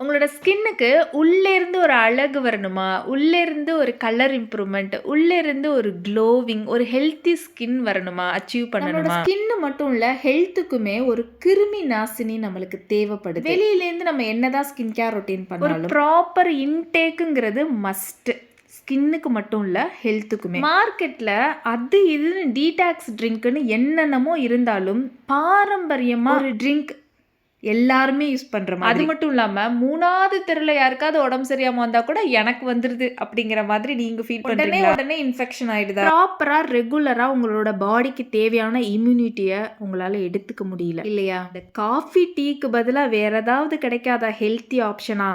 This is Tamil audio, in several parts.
உங்களோட ஸ்கின்னுக்கு உள்ளேருந்து ஒரு அழகு வரணுமா? உள்ளேருந்து ஒரு கலர் இம்ப்ரூவ்மெண்ட் உள்ளேருந்து ஒரு க்ளோவிங் ஒரு ஹெல்த்தி ஸ்கின் வரணுமா? அச்சீவ் பண்ணணுமா? ஸ்கின்னு மட்டும் இல்லை ஹெல்த்துக்குமே ஒரு கிருமி நாசினி நம்மளுக்கு தேவைப்படுது. வெளியிலேருந்து நம்ம என்னதான் ஸ்கின் கேர் ரொட்டீன் பண்ணாலும் ப்ராப்பர் இன்டேக்குங்கிறது மஸ்ட் ஸ்கின்னுக்கு மட்டும் இல்லை ஹெல்த்துக்குமே மார்க்கெட்டில் அது இதுன்னு டீடாக்ஸ் ட்ரிங்க்னு என்னென்னமோ இருந்தாலும் பாரம்பரியமாக ஒரு ட்ரிங்க் எல்லாருமே யூஸ் பண்ற மாதிரி. அது மட்டும் இல்லாம மூணாவது தெருல யாருக்காவது உடம்பு சரியாம வந்தா கூட எனக்கு வந்துருது அப்படிங்கிற மாதிரி நீங்க ஃபீல் உடனே உடனே இன்ஃபெக்ஷன் ஆயிடுதா? ப்ராப்பரா ரெகுலரா உங்களோட பாடிக்கு தேவையான இம்யூனிட்டியை உங்களால எடுத்துக்க முடியல. இல்லையா? இந்த காஃபி டீக்கு பதிலா வேற ஏதாவது கிடைக்காத? ஹெல்த்தி ஆப்ஷனா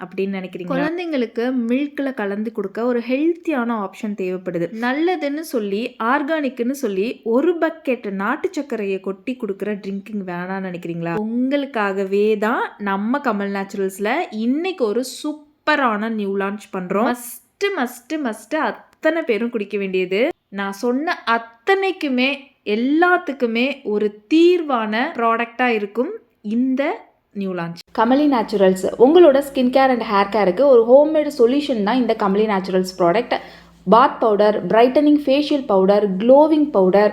அப்படின்னு நினைக்கிறீங்க குழந்தைங்களுக்கு மில்க்ல கலந்து கொடுக்க ஒரு ஹெல்த்தியான ஆப்ஷன் தேவைப்படுது. நல்லதுன்னு சொல்லி ஆர்கானிக்னு சொல்லி ஒரு பக்கெட் நாட்டு சர்க்கரையை கொட்டி கொடுக்குற ட்ரிங்கிங் வேணாம்னு நினைக்கிறீங்களா? உங்களுக்காகவே தான் நம்ம கமல் நேச்சுரல்ஸ்ல இன்னைக்கு ஒரு சூப்பரான நியூ லான்ச் பண்றோம். மஸ்ட் மஸ்ட் மஸ்ட் அத்தனை பேரும் குடிக்க வேண்டியது. நான் சொன்ன அத்தனைக்குமே எல்லாத்துக்குமே ஒரு தீர்வான ப்ராடக்டா இருக்கும் இந்த நியூ லான்ச் கமலி நேச்சுரல்ஸ் உங்களோட ஸ்கின் கேர் அண்ட் ஹேர் கேருக்கு ஒரு ஹோம்மேடு சொல்யூஷன் தான் இந்த Kamali naturals product bath powder brightening facial powder glowing powder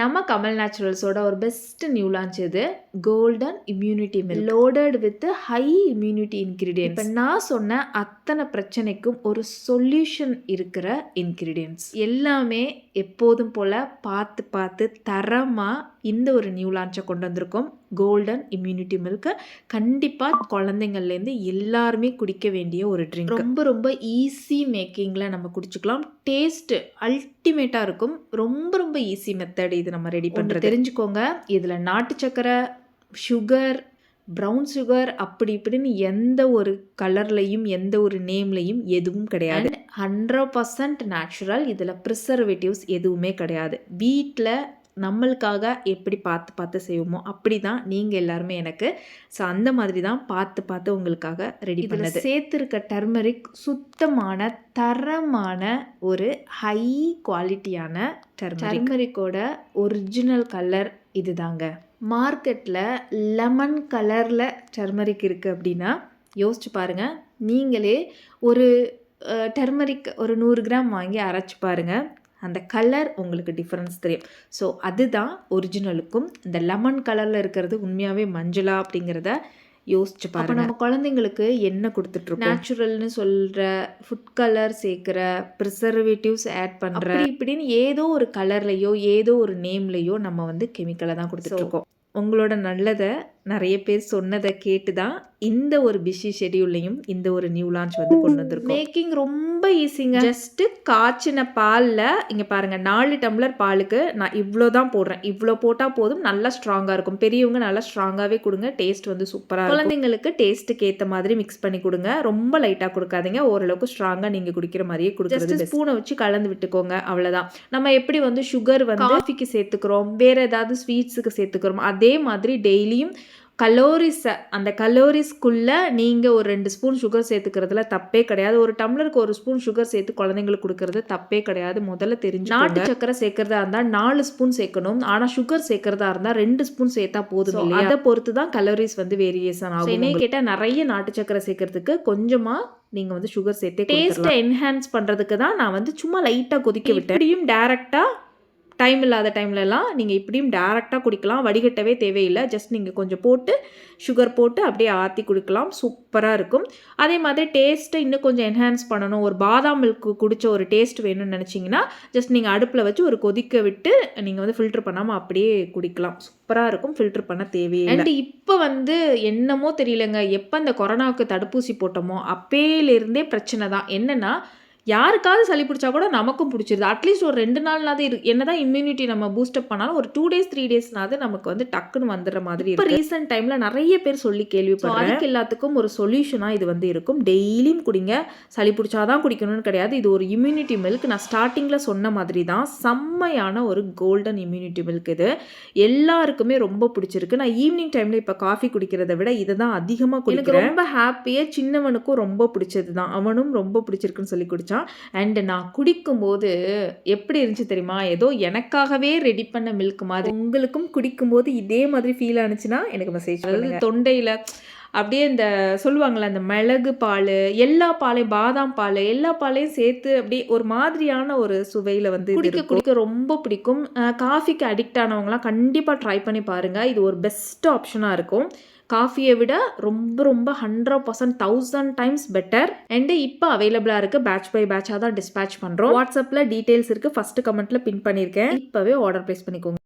நம்ம கமல் நேச்சுரல்ஸோட ஒரு பெஸ்ட் நியூ லான்ச் இது golden immunity milk loaded with high immunity ingredient இப்போ நான் சொன்ன அத்தனை பிரச்சனைக்கும் ஒரு சொல்யூஷன் இருக்கிற இன்கிரீடியன்ட்ஸ் எல்லாமே எப்போதும் போல் பார்த்து பார்த்து தரமாக இந்த ஒரு நியூ லான்ச்சை கொண்டு வந்திருக்கோம். கோல்டன் இம்யூனிட்டி மில்க்கு கண்டிப்பாக குழந்தைங்கள்லேருந்து எல்லாருமே குடிக்க வேண்டிய ஒரு ட்ரிங்க் ரொம்ப ரொம்ப ஈஸி மேக்கிங்கில் நம்ம குடிச்சுக்கலாம். டேஸ்ட்டு அல்டிமேட்டாக இருக்கும். ரொம்ப ரொம்ப ஈஸி மெத்தட் இது நம்ம ரெடி பண்ணுறது தெரிஞ்சுக்கோங்க. இதில் நாட்டு சக்கரை சுகர் ப்ரௌன் சுகர் அப்படி இப்படின்னு எந்த ஒரு கலர்லையும் எந்த ஒரு நேம்லையும் எதுவும் கிடையாது. ஹண்ட்ரட் பர்சன்ட் நேச்சுரல் இதில் ப்ரிசர்வேட்டிவ்ஸ் எதுவுமே கிடையாது. வீட்டில் நம்மளுக்காக எப்படி பார்த்து பார்த்து செய்வோமோ அப்படி தான் நீங்கள் எல்லாருமே எனக்கு ஸோ அந்த மாதிரி தான் பார்த்து பார்த்து உங்களுக்காக ரெடி பண்ணது. சேர்த்துருக்க டர்மரிக் சுத்தமான தரமான ஒரு ஹை குவாலிட்டியான டர்மரிக்கோட ஒரிஜினல் கலர் இதுதாங்க. மார்க்கெட்டில் லெமன் கலரில் டர்மரிக் இருக்குது அப்படின்னா யோசிச்சு பாருங்கள் நீங்களே ஒரு டர்மரிக் ஒரு நூறு கிராம் வாங்கி அரைச்சி பாருங்கள் அந்த கலர் உங்களுக்கு டிஃப்ரென்ஸ் தெரியும். ஸோ அதுதான் ஒரிஜினலுக்கும் இந்த லெமன் கலரில் இருக்கிறது உண்மையாகவே மஞ்சளா அப்படிங்கிறத யோசிச்சு பாருங்க. நம்ம குழந்தைங்களுக்கு என்ன கொடுத்துட்ருக்கோம்? நேச்சுரல்னு சொல்கிற ஃபுட் கலர் சேர்க்குற ப்ரிசர்வேட்டிவ்ஸ் ஆட் பண்ணுற இப்படின்னு ஏதோ ஒரு கலர்லையோ ஏதோ ஒரு நேம்லையோ நம்ம வந்து கெமிக்கலை தான் கொடுத்துட்ருக்கோம். உங்களோட நல்லதை நிறைய பேர் சொன்னதை கேட்டு தான் இந்த ஒரு பிஸி ஷெடியூல்லையும் இந்த ஒரு நியூ லான்ச் வந்து கொண்டு வந்திருக்கோம். மேக்கிங் ரொம்ப ஈஸிங்க ஜஸ்ட்டு காய்ச்சின பாலில் இங்கே பாருங்கள் நாலு டம்ளர் பாலுக்கு நான் இவ்வளோ தான் போடுறேன். இவ்வளோ போட்டால் போதும் நல்லா ஸ்ட்ராங்காக இருக்கும். பெரியவங்க நல்லா ஸ்ட்ராங்காகவே கொடுங்க டேஸ்ட் வந்து சூப்பராக குழந்தைங்களுக்கு டேஸ்ட்டுக்கு ஏற்ற மாதிரி மிக்ஸ் பண்ணி கொடுங்க. ரொம்ப லைட்டாக கொடுக்காதீங்க. ஓரளவுக்கு ஸ்ட்ராங்காக நீங்கள் குடிக்கிற மாதிரியே ஜஸ்ட் ஸ்பூனை வச்சு கலந்து விட்டுக்கோங்க அவ்வளோதான் நம்ம எப்படி வந்து சுகர் வந்து காஃபிக்கு சேர்த்துக்கிறோம் வேறு ஏதாவது ஸ்வீட்ஸுக்கு சேர்த்துக்கிறோம் அதே மாதிரி டெய்லியும் கலோரிஸை அந்த கலோரிஸ்க்குள்ளே நீங்கள் ஒரு ரெண்டு ஸ்பூன் சுகர் சேர்த்துக்கிறதுல தப்பே கிடையாது. ஒரு டம்ளருக்கு ஒரு ஸ்பூன் சுகர் சேர்த்து குழந்தைங்களுக்கு கொடுக்கறது தப்பே கிடையாது. முதல்ல தெரிஞ்சு நாட்டு சக்கரை சேர்க்கறதா இருந்தால் நாலு ஸ்பூன் சேர்க்கணும். ஆனால் சுகர் சேர்க்கறதா இருந்தால் ரெண்டு ஸ்பூன் சேர்த்தா போதும் அதை பொறுத்து தான் கலோரிஸ் வந்து வேரியேஷன் ஆகும் என்ன கேட்டால் நிறைய நாட்டு சக்கரை சேர்க்கறதுக்கு கொஞ்சமாக நீங்கள் வந்து சுகர் சேர்த்தே டேஸ்ட்டை என்ஹான்ஸ் பண்ணுறதுக்கு தான் நான் வந்து சும்மா லைட்டாக கொதிக்க விட்டேன். டேரெக்டாக டைம் இல்லாத டைம்லலாம் நீங்கள் இப்படியும் டேரெக்டாக குடிக்கலாம். வடிகட்டவே தேவையில்லை. ஜஸ்ட் நீங்கள் கொஞ்சம் போட்டு சுகர் போட்டு அப்படியே ஆற்றி குடிக்கலாம். சூப்பராக இருக்கும். அதே மாதிரி டேஸ்ட்டை இன்னும் கொஞ்சம் என்ஹான்ஸ் பண்ணணும். ஒரு பாதாம் மில்க் குடித்த ஒரு டேஸ்ட் வேணும்னு நினச்சிங்கன்னா ஜஸ்ட் நீங்கள் அடுப்பில் வச்சு ஒரு கொதிக்க விட்டு நீங்கள் வந்து ஃபில்டர் பண்ணாமல் அப்படியே குடிக்கலாம். சூப்பராக இருக்கும். ஃபில்டர் பண்ண தேவையே அண்ட் இப்போ வந்து என்னமோ தெரியலங்க. எப்போ அந்த கொரோனாவுக்கு தடுப்பூசி போட்டோமோ அப்பேலேருந்தே பிரச்சனை தான். என்னென்னா யாருக்காவது சளி பிடிச்சா கூட நமக்கும் பிடிச்சிருது. அட்லீஸ்ட் ஒரு ரெண்டு நாள்னாவது இரு என்னதான் இம்யூனிட்டி நம்ம பூஸ்டப் பண்ணாலும் ஒரு டூ டேஸ் த்ரீ டேஸ்னாவது நமக்கு வந்து டக்குன்னு வந்துடுற மாதிரி இப்போ ரீசெண்ட் டைம்ல நிறைய பேர் சொல்லி கேள்விப்படுறேன். எல்லாத்துக்கும் ஒரு சொல்யூஷனாக இது வந்து இருக்கும். டெய்லியும் குடிங்க. சளி பிடிச்சாதான் குடிக்கணும்னு கிடையாது. இது ஒரு இம்யூனிட்டி மில்க் நான் ஸ்டார்டிங்கில் சொன்ன மாதிரி தான் செம்மையான ஒரு கோல்டன் இம்யூனிட்டி மில்க் இது. எல்லாருக்குமே ரொம்ப பிடிச்சிருக்கு. நான் ஈவினிங் டைமில் இப்போ காஃபி குடிக்கிறத விட இதை தான் அதிகமாக குடிக்கிறேன். ரொம்ப ஹாப்பியாக சின்னவனுக்கும் ரொம்ப பிடிச்சது தான். அவனும் ரொம்ப பிடிச்சிருக்குன்னு சொல்லி குடித்தான் அண்ட் நான் குடிக்கும்போது எப்படி இருந்துச்சு தெரியுமா? ஏதோ எனக்காகவே ரெடி பண்ண மில்க் மாதிரி. உங்களுக்கும் குடிக்கும்போது இதே மாதிரி ஃபீல் ஆனிச்சுன்னா எனக்கு மெசேஜ் அதாவது தொண்டையில் அப்படியே இந்த சொல்லுவாங்கள்ல அந்த மிளகு பால் எல்லா பாலையும் பாதாம் பால் எல்லா பாலையும் சேர்த்து அப்படியே ஒரு மாதிரியான ஒரு சுவையில் வந்து குடிக்க குடிக்க ரொம்ப பிடிக்கும். காஃபிக்கு அடிக்ட் ஆனவங்களாம் கண்டிப்பாக ட்ரை பண்ணி பாருங்கள் இது ஒரு பெஸ்ட் ஆப்ஷனாக இருக்கும். காஃபியை விட ரொம்ப ரொம்ப hundred percent thousand times better and இப்போ அவைலபிளாக இருக்குது பேட்ச் பை பேட்சாக தான் டிஸ்பேச் பண்ணுறோம் வாட்ஸ்அப்பில் டீட்டெயில்ஸ் இருக்குது ஃபஸ்ட்டு கமெண்ட்டில் பின் பண்ணியிருக்கேன் இப்போவே ஆர்டர் ப்ளேஸ் பண்ணிக்கோங்க.